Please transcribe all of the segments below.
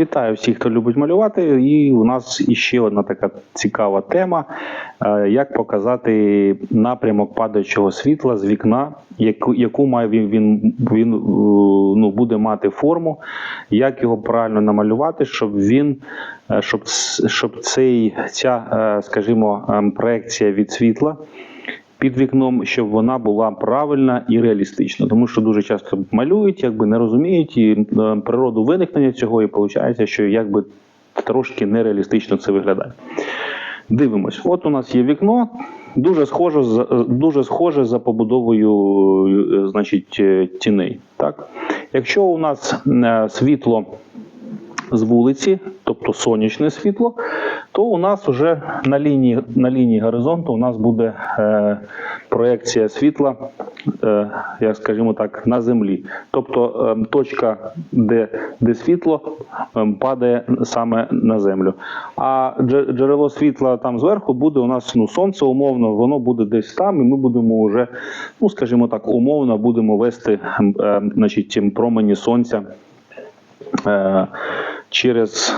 Вітаю всіх, хто любить малювати. І у нас іще одна така цікава тема: е, як показати напрямок падаючого світла з вікна, яку, яку має він, він, він е, ну, буде мати форму, як його правильно намалювати, щоб він, е, щоб, щоб цей, ця, скажімо, ем, проекція від світла під вікном, щоб вона була правильна і реалістична. Тому що дуже часто малюють, якби не розуміють і е, природу виникнення цього, і виходить, що якби трошки нереалістично це виглядає. Дивимось, от у нас є вікно, дуже схоже дуже схоже за побудовою, е, значить, е, тіней. Так? Якщо у нас е, світло з вулиці, тобто сонячне світло, то у нас вже на лінії, на лінії горизонту у нас буде е, проекція світла, е, як скажімо так, на землі. Тобто е, точка, де, де світло е, падає саме на землю. А джерело світла там зверху буде у нас ну, сонце умовно, воно буде десь там, і ми будемо вже, ну скажімо так, умовно будемо вести е, значить, промені сонця е, через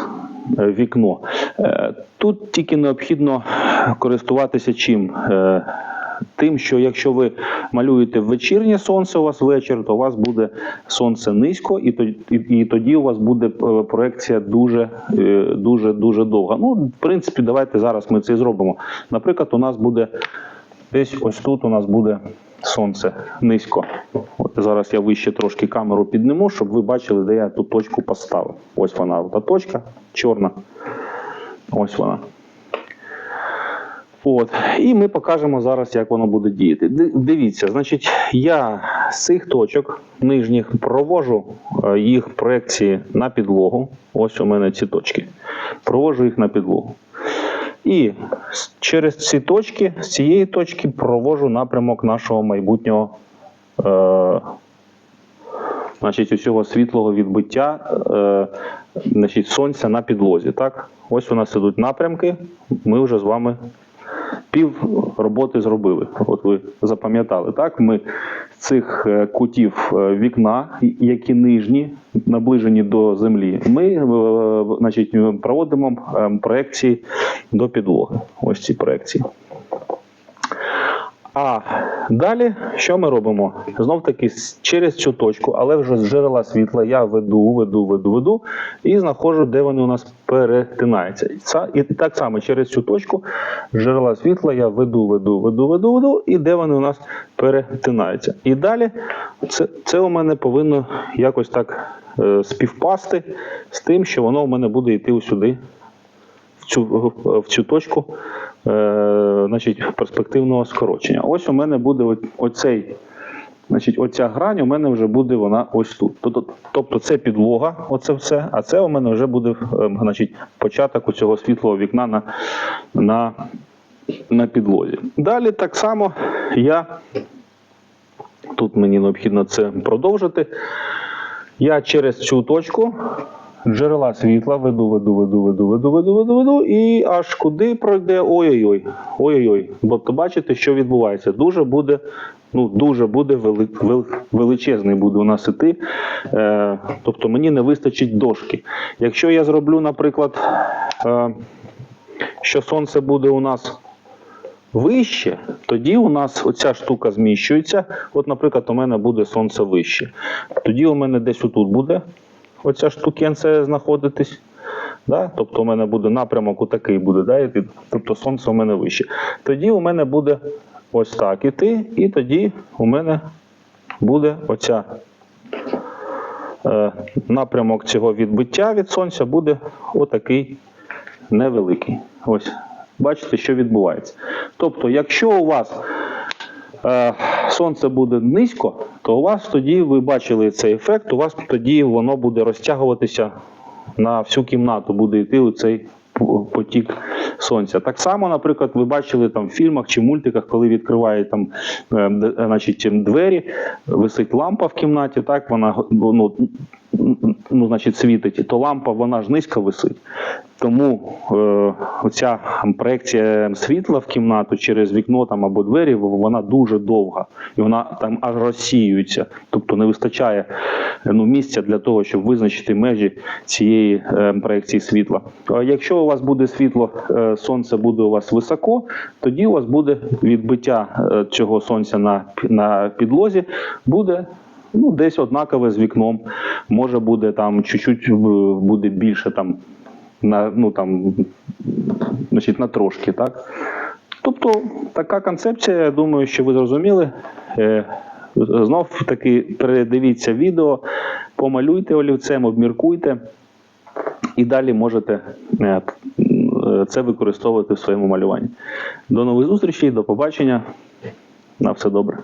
вікно. Е, Тут тільки необхідно користуватися чим. Е, Тим, що якщо ви малюєте вечірнє сонце, у вас вечір, то у вас буде сонце низько, і тоді, і, тоді у вас буде е, проекція дуже, е, дуже, дуже довга. Ну, в принципі, давайте зараз ми це і зробимо. Наприклад, у нас буде десь ось тут у нас буде сонце низько. От зараз я вище трошки камеру підниму, щоб ви бачили, де я ту точку поставив. Ось вона, та точка чорна. Ось вона. От. І ми покажемо зараз, як воно буде діяти. Дивіться, значить, я з цих точок нижніх провожу е, їх проекції на підлогу. Ось у мене ці точки. Провожу їх на підлогу. І через ці точки, з цієї точки провожу напрямок нашого майбутнього е, значить, усього світлого відбиття е, значить, сонця на підлозі. Так? Ось у нас ідуть напрямки. Ми вже з вами пів роботи зробили. От ви запам'ятали, так? Ми з цих е, кутів е, вікна, які нижні, наближені до землі, ми е, значить, проводимо е, проекції до підлоги. Ось ці проекції. А далі що ми робимо? Знов таки через цю точку, але вже з джерела світла я веду, веду, веду, веду і знаходжу, де вони у нас перетинаються. І так само через цю точку джерела світла я веду, веду, веду, веду, веду, і де вони у нас перетинаються. І далі це, це у мене повинно якось так е, співпасти з тим, що воно у мене буде йти сюди в цю, в цю точку е, значить, перспективного скорочення. Ось у мене буде оцей, значить, оця грань у мене вже буде вона ось тут. Тобто, тобто це підлога, оце все, а це у мене вже буде е, значить, початок у цього світлого вікна на, на, на підлозі. Далі так само я. Тут мені необхідно це продовжити. Я через цю точку джерела світла веду, веду, веду, веду, веду, веду, веду, веду, і аж куди пройде ой-ой-ой. Ой-ой-ой. Бо то бачите, що відбувається. Дуже буде, ну дуже буде вели, вел- величезний буде у нас іти. Е, тобто мені не вистачить дошки. Якщо я зроблю, наприклад, е, що сонце буде у нас вище, тоді у нас оця штука зміщується. От, наприклад, у мене буде сонце вище. Тоді у мене десь отут буде оця штукенця знаходитись. Да? Тобто у мене буде напрямок отакий буде, да? тобто сонце у мене вище. Тоді у мене буде ось так іти, і тоді у мене буде оця е, напрямок цього відбиття від сонця буде отакий невеликий. Ось. Бачите, що відбувається. Тобто, якщо у вас сонце буде низько, то у вас тоді ви бачили цей ефект, у вас тоді воно буде розтягуватися на всю кімнату, буде йти у цей потік сонця. Так само, наприклад, ви бачили там в фільмах чи мультиках, коли відкривають там е, е, значить, двері, висить лампа в кімнаті, так вона ну, ну, значить, світить, то лампа вона ж низько висить. Тому е, оця проекція світла в кімнату через вікно там або двері, вона дуже довга, і вона там аж розсіюється. Тобто не вистачає ну, місця для того, щоб визначити межі цієї е, проекції світла. А якщо у вас буде світло, е, сонце буде у вас високо, тоді у вас буде відбиття е, цього сонця на, на підлозі, буде ну, десь однакове з вікном. Може буде там чуть-чуть е, буде більше там на ну там значить на трошки, так. Тобто така концепція, я думаю, що ви зрозуміли. Е, Знов таки передивіться відео, помалюйте олівцем, обміркуйте, і далі можете е, це використовувати в своєму малюванні. До нових зустрічей, до побачення. На все добре.